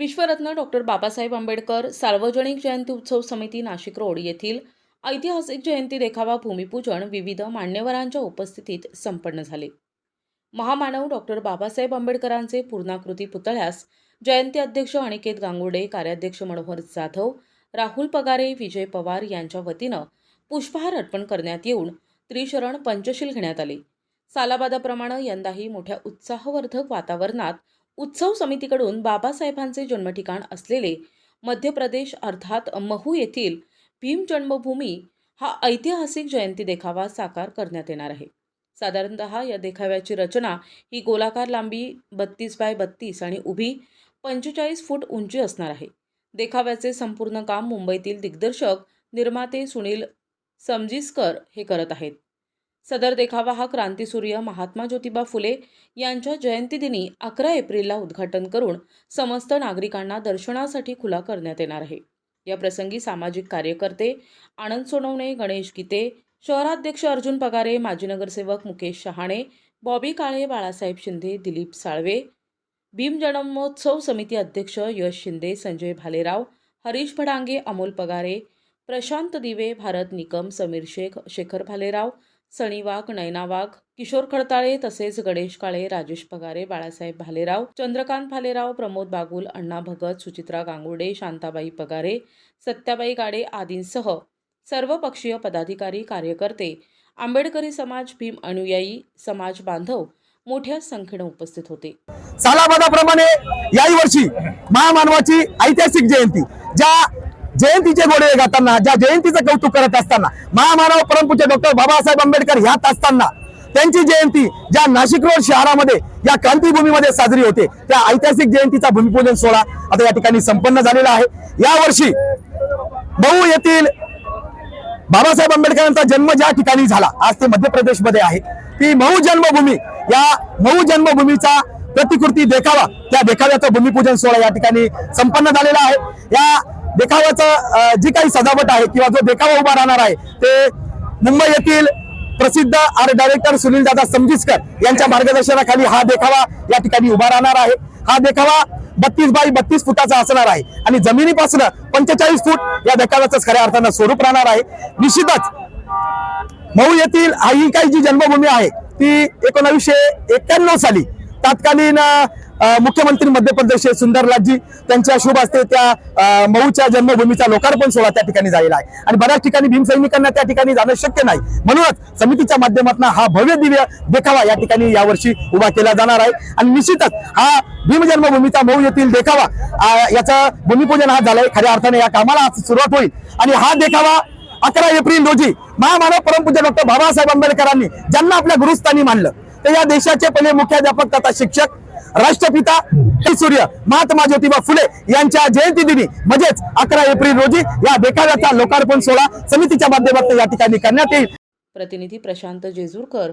विश्वरत्न doctor Babasaheb Ambedkar सार्वजनिक जयंती उत्सव समिती नाशिक रोड येथील ऐतिहासिक जयंती देखावा भूमिपूजन विविध मान्यवरांच्या उपस्थितीत संपन्न झाले. महामानव डॉक्टर बाबासाहेब आंबेडकरांचे पूर्णाकृती पुतळ्यास जयंती अध्यक्ष अनिकेत गांगुडे कार्याध्यक्ष मनोहर जाधव राहुल पगारे विजय पवार यांच्या वतीनं पुष्पहार अर्पण करण्यात येऊन त्रिशरण पंचशील घेण्यात आले. सालाबादाप्रमाणे यंदाही मोठ्या उत्साहवर्धक वातावरणात उत्सव समितीकडून बाबासाहेबांचे जन्मठिकाण असलेले मध्य प्रदेश अर्थात महू येथील भीम जन्मभूमी हा ऐतिहासिक जयंती देखावा साकार करण्यात येणार आहे. साधारणतः या देखाव्याची रचना ही गोलाकार लांबी बत्तीस बाय बत्तीस आणि उभी पंचेचाळीस फूट उंची असणार आहे. देखाव्याचे संपूर्ण काम मुंबईतील दिग्दर्शक निर्माते सुनील समजिस्कर हे करत आहेत. सदर देखावा हा क्रांतीसूर्य महात्मा ज्योतिबा फुले यांच्या जयंतीदिनी अकरा एप्रिलला उद्घाटन करून समस्त नागरिकांना दर्शनासाठी खुला करण्यात येणार आहे. या प्रसंगी सामाजिक कार्यकर्ते आनंद सोनवणे गणेश गीते शहराध्यक्ष अर्जुन पगारे माजी नगरसेवक मुकेश शहाणे बॉबी काळे बाळासाहेब शिंदे दिलीप साळवे भीम जन्मोत्सव समिती अध्यक्ष यश शिंदे संजय भालेराव हरीश भडांगे अमोल पगारे प्रशांत दिवे भारत निकम समीर शेख शेखर भालेराव सनी वाघ नयना वाघ किशोर खडताळे तसेच गणेश काळे राजेश पगारे बाळासाहेब भालेराव चंद्रकांत भालेराव प्रमोद बागुल अण्णा भगत सुचित्रा गांगुडे शांताबाई पगारे सत्याबाई गाडे आदींसह सर्व पक्षीय पदाधिकारी कार्यकर्ते आंबेडकरी समाज भीम अनुयायी समाज बांधव मोठ्या संख्येने उपस्थित होते. सालाबादाप्रमाणे याही वर्षी महामानवाची ऐतिहासिक जयंती ज्या जयंतीचे गोडे गाताना ज्या जयंतीचं कौतुक करत असताना महामानव परमपूज्य डॉक्टर बाबासाहेब आंबेडकर ह्यात असताना त्यांची जयंती ज्या नाशिक रोड शहरामध्ये या क्रांतीभूमीमध्ये साजरी होते त्या ऐतिहासिक जयंतीचा भूमिपूजन सोहळा आता या ठिकाणी संपन्न झालेला आहे. यावर्षी बहु येथील बाबासाहेब आंबेडकरांचा जन्म ज्या ठिकाणी झाला आज ते मध्य प्रदेशमध्ये आहे. ती मऊ जन्मभूमी या मऊ जन्मभूमीचा प्रतिकृती देखावा त्या देखाव्याचा भूमिपूजन सोहळा या ठिकाणी संपन्न झालेला आहे. या देखावाचा जी काही सजावट आहे किंवा जो देखावा उभा राहणार आहे ते मुंबई येथील प्रसिद्ध आर्ट डायरेक्टर सुनील दादा समजिस्कर यांच्या मार्गदर्शनाखाली हा देखावा या ठिकाणी उभा राहणार आहे. हा देखावा बत्तीस बाय बत्तीस फुटाचा असणार आहे आणि जमिनीपासून पंचेचाळीस फूट या देखाव्याचं खऱ्या अर्थानं स्वरूप राहणार आहे. निश्चितच मऊ येथील हा ही काही जी जन्मभूमी आहे. ती एकोणावीसशे एक्क्याण्णव साली तत्कालीन मुख्यमंत्री मध्य प्रदेश सुंदरलालजी त्यांच्या शुभ असते त्या मऊच्या जन्मभूमीचा लोकार्पण सोहळा त्या ठिकाणी झालेला आहे. आणि बऱ्याच ठिकाणी भीमसैनिकांना त्या ठिकाणी जाणं शक्य नाही. म्हणूनच समितीच्या माध्यमातून हा भव्य दिव्य देखावा या ठिकाणी यावर्षी उभा केला जाणार आहे. आणि निश्चितच हा भीम जन्मभूमीचा मऊ येथील देखावा याचा याचं भूमिपूजन हा झालंय. खऱ्या अर्थाने या कामाला आज सुरुवात होईल. आणि हा देखावा अकरा एप्रिल रोजी महामानव परमपूज्य डॉक्टर बाबासाहेब आंबेडकरांनी ज्यांना आपल्या गुरुस्थानी मानलं तर या देशाचे पहिले मुख्याध्यापक तथा शिक्षक राष्ट्रपिता सूर्य महात्मा ज्योतिबा फुले यांच्या जयंती दिनी म्हणजेच अकरा एप्रिल रोजी या देखाव्याचा लोकार्पण सोहळा समितीच्या माध्यमातून या ठिकाणी करण्यात येईल. प्रतिनिधी प्रशांत जेजूरकर